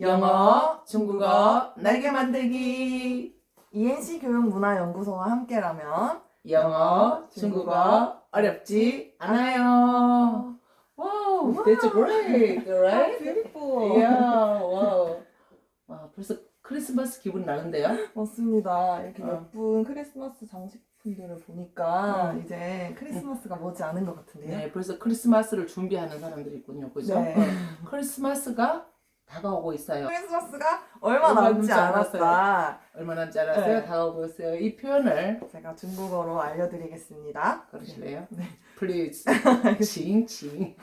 영어, 중국어, 날개 만들기. ENC 교육문화연구소와 함께라면 영어, 중국어, 어렵지 않아요. 와우, that's great, right? beautiful. Yeah, wow. 와, 벌써 크리스마스 기분 나는데요? 맞습니다. 이렇게 어. 예쁜 크리스마스 장식품들을 보니까 음. 이제 크리스마스가 머지 않은 것 같은데요. 네, 벌써 크리스마스를 준비하는 사람들이 있군요. 그죠? 네. 어, 크리스마스가 다가오고 있어요. 크리스마스가 얼마 얼마 남지 남지 않았다. 얼마 남지 않았어요? 네. 다가오고 있어요. 이 표현을 제가 중국어로 알려드리겠습니다. 그러실래요? 네. Please. 칭칭.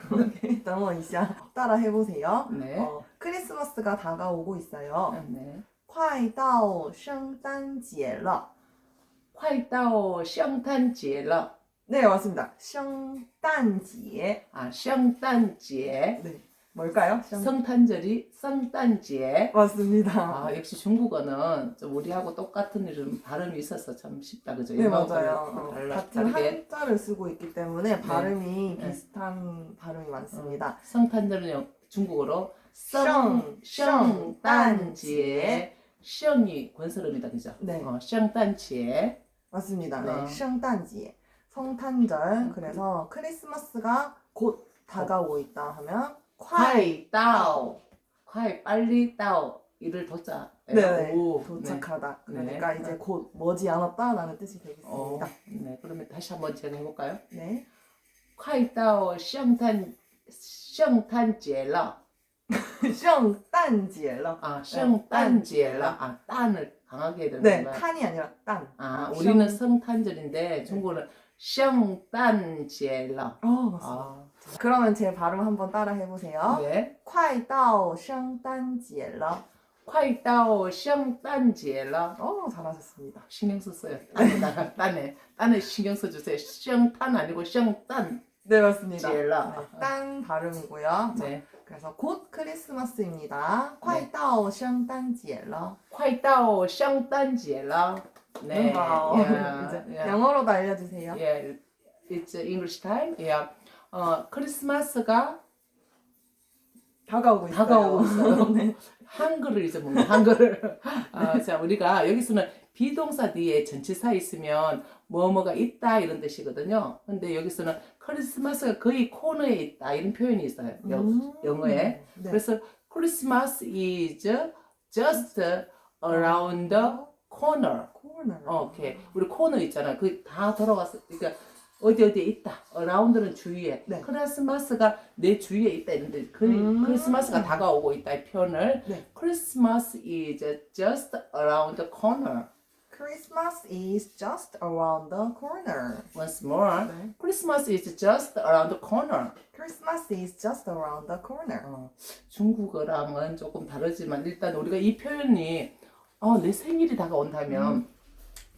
等我一下. 따라 해보세요. 네. 어, 크리스마스가 다가오고 있어요. 네. 快到圣诞节了.快到圣诞节了. 네, 맞습니다. 圣诞节. 아, 圣诞节. 네. 뭘까요? 성탄절이 성딴지에 맞습니다. 아 역시 중국어는 좀 우리하고 똑같은 이름 발음이 있어서 참 쉽다 그죠? 네 맞아요. 어, 같은 한자를 쓰고 있기 때문에 네. 발음이 네. 비슷한 발음이 많습니다. 어, 성탄절은 중국어로 성, 성, 성딴지에 성이 권설음이다 그죠? 네. 어, 성딴지에 맞습니다. 네. 어. 성탄지 성탄절 음. 그래서 크리스마스가 곧 다가오고 있다 하면 콰이 따오 콰이 빨리 따오 이를 도착 네, 오, 도착하다. 네. 그러니까 네. 이제 곧 머지않았다라는 뜻이 되겠습니다. 어, 네, 그러면 다시 한번 진행해볼까요? 네. 콰이따오 샹탄 샹탄제라 샹딴지엘러 아 샹딴지엘라 네, 아 딴을 강하게 해야 되는 네, 건가요? 탄이 아니라 딴. 아 우리는 성탄절인데 중국은 샹딴지엘라 네. 어, 맞습니다. 아, 그러면 제 발음 한번 따라 해보세요. 네. 快到圣诞节了.快到圣诞节了 어, 잘하셨습니다. 신경 썼어요. 딴에다가 딴에 딴에 신경 써주세요. 圣탄 아니고 圣诞 네, 맞습니다. 节了 네, 딴 발음이고요. 자, 네. 그래서 곧 크리스마스입니다. 快到圣诞节了.快到圣诞节了 네. 와, 야, 이제 야. 영어로도 알려주세요. Yeah, it's English time. Yeah. 어, 크리스마스가 다가오고 있어요. 다가오고 있어요. 네. 한글을 잊어먹는 한글을. 아, 자, 우리가 여기서는 비동사 뒤에 전치사 있으면 뭐뭐가 있다 이런 뜻이거든요. 근데 여기서는 크리스마스가 거의 코너에 있다 이런 표현이 있어요. 여- 음, 영어에. 네. 그래서 Christmas is just around the corner. 코너. 어, 오케이. 우리 코너 있잖아. 그 다 돌아왔어. 그러니까 어디 어디에 있다. 어라운드는 주위에. 네. 크리스마스가 내 주위에 있다 이런데 그 음. 크리스마스가 다가오고 있다 이 표현을 네. Christmas is just around the corner. Christmas is just around the corner. Once more. 네. Christmas is just around the corner. Christmas is just around the corner. 어, 중국어랑은 조금 다르지만 일단 우리가 이 표현이 어, 내 생일이 다가온다면 음.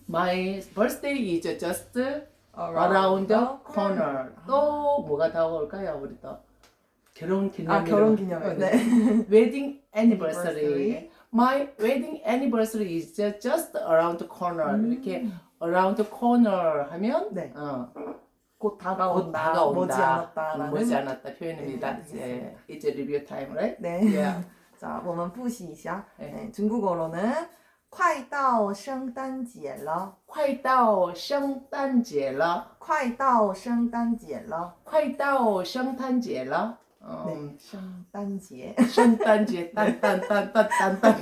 My birthday is just around the corner. 또 뭐가 다가올까요? 우리 또 결혼 기념일. 아 결혼 기념일. 네. Wedding anniversary. Anniversary. My wedding anniversary is just around the corner. 음. 이렇게 around the corner 하면 네. 어, 곧 다가온다. 곧 다가온다. 머지 않았다라는. 머지 않았다 표현입니다. 네, 이제 이제 리뷰 타임, right? 네. Yeah. 자, 我们复习一下. 네. 네, 중국어로는 快到圣诞节了.快到圣诞节了，快到圣诞节了.快到圣诞节了。 네, 嗯， 圣诞节.圣诞节，딴 딴 딴 딴 딴 딴.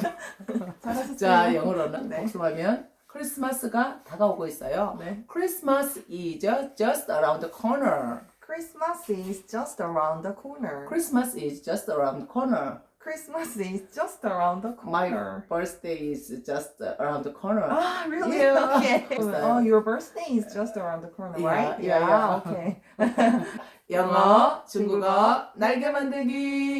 잘하셨어요. 자, 영어로는 네. 복습하면 크리스마스가 다가오고 있어요. 네. Christmas is just around the corner. Christmas is just around the corner. Christmas is just around the corner. Christmas is just around the My corner. birthday is just around the corner. Ah, really? Yeah. Okay. 있어요. Oh, your birthday is just around the corner, Yeah, right? yeah, yeah. Okay. 영어, 중국어, 날개 만들기.